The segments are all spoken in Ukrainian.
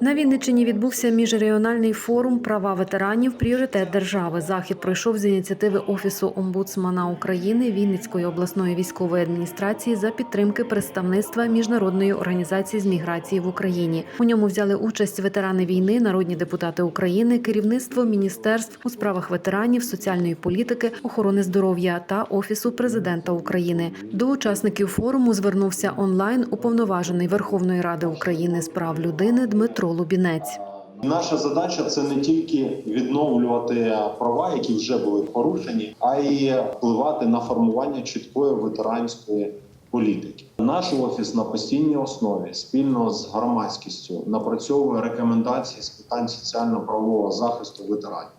На Вінниччині відбувся міжрегіональний форум Права ветеранів пріоритет держави. Захід пройшов з ініціативи Офісу омбудсмана України Вінницької обласної військової адміністрації за підтримки представництва міжнародної організації з міграції в Україні. У ньому взяли участь ветерани війни, народні депутати України, керівництво міністерств у справах ветеранів, соціальної політики, охорони здоров'я та офісу президента України. До учасників форуму звернувся онлайн уповноважений Верховної Ради України з прав людини Дмитро Лубінець. Наша задача це не тільки відновлювати права, які вже були порушені, а й впливати на формування чіткої ветеранської політики. Наш офіс на постійній основі спільно з громадськістю напрацьовує рекомендації з питань соціально-правового захисту ветеранів.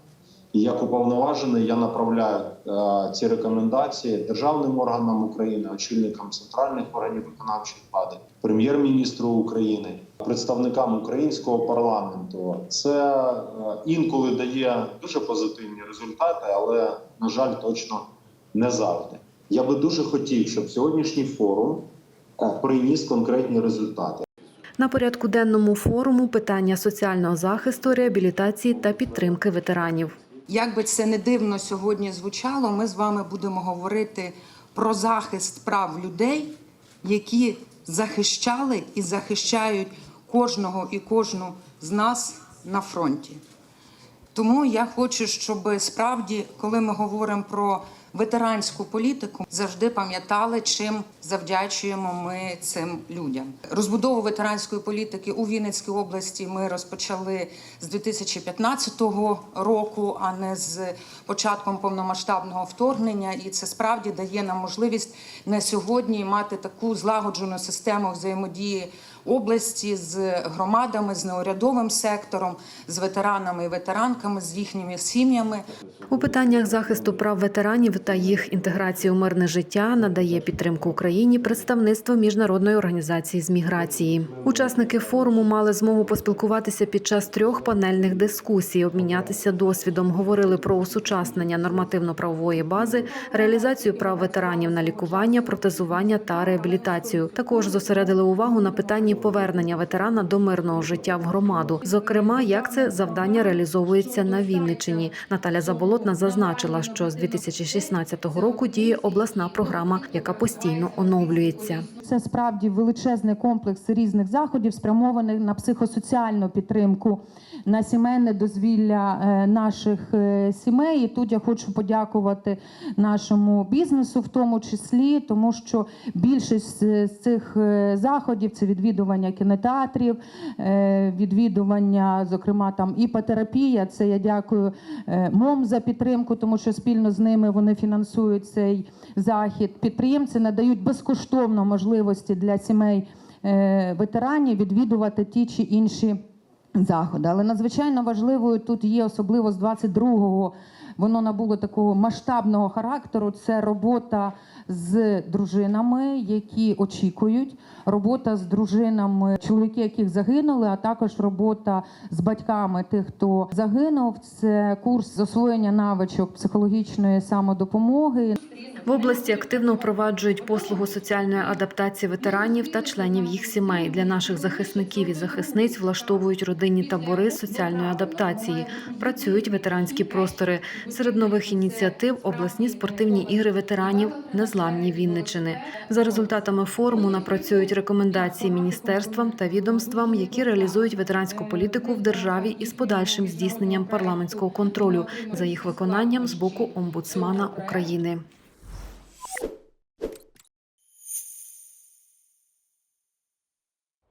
І як уповноважений, я направляю е, ці рекомендації державним органам України, очільникам центральних органів виконавчої влади, прем'єр-міністру України, представникам українського парламенту. Це е, інколи дає дуже позитивні результати, але на жаль, точно не завжди. Я би дуже хотів, щоб сьогоднішній форум е, приніс конкретні результати. На порядку денному форуму питання соціального захисту, реабілітації та підтримки ветеранів. Як би це не дивно сьогодні звучало, ми з вами будемо говорити про захист прав людей, які захищали і захищають кожного і кожну з нас на фронті. Тому я хочу, щоб справді, коли ми говоримо про ветеранську політику, завжди пам'ятали, чим завдячуємо ми цим людям. Розбудову ветеранської політики у Вінницькій області ми розпочали з 2015 року, а не з початком повномасштабного вторгнення. І це справді дає нам можливість на сьогодні мати таку злагоджену систему взаємодії області з громадами, з неурядовим сектором, з ветеранами і ветеранками, з їхніми сім'ями. У питаннях захисту прав ветеранів та їх інтеграції у мирне життя надає підтримку Україні представництво міжнародної організації з міграції. Учасники форуму мали змогу поспілкуватися під час трьох панельних дискусій, обмінятися досвідом, говорили про усучаснення нормативно-правової бази, реалізацію прав ветеранів на лікування, протезування та реабілітацію. Також зосередили увагу на питанні повернення ветерана до мирного життя в громаду. Зокрема, як це завдання реалізовується на Вінниччині. Наталя Заболотна зазначила, що з 2016 року діє обласна програма, яка постійно оновлюється. Це справді величезний комплекс різних заходів, спрямованих на психосоціальну підтримку, на сімейне дозвілля е, наших е, сімей. І тут я хочу подякувати нашому бізнесу, в тому числі, тому що більшість з з цих е, заходів це відвідування кінотеатрів, е, відвідування, зокрема, там іпотерапія. Це я дякую е, МОМ за підтримку, тому що спільно з ними вони фінансують цей захід. Підприємці надають безкоштовно можливості для сімей е, ветеранів відвідувати ті чи інші заходи. Але надзвичайно важливою тут є, особливо з 22-го, воно набуло такого масштабного характеру. Це робота з дружинами, які очікують, робота з дружинами, чоловіки, яких загинули, а також робота з батьками тих, хто загинув. Це курс з освоєння навичок психологічної самодопомоги. В області активно впроваджують послугу соціальної адаптації ветеранів та членів їх сімей. Для наших захисників і захисниць влаштовують родинні табори соціальної адаптації. Працюють ветеранські простори. Серед нових ініціатив обласні спортивні ігри ветеранів незламні Вінничини. За результатами форуму напрацюють рекомендації міністерствам та відомствам, які реалізують ветеранську політику в державі із подальшим здійсненням парламентського контролю за їх виконанням з боку омбудсмана України.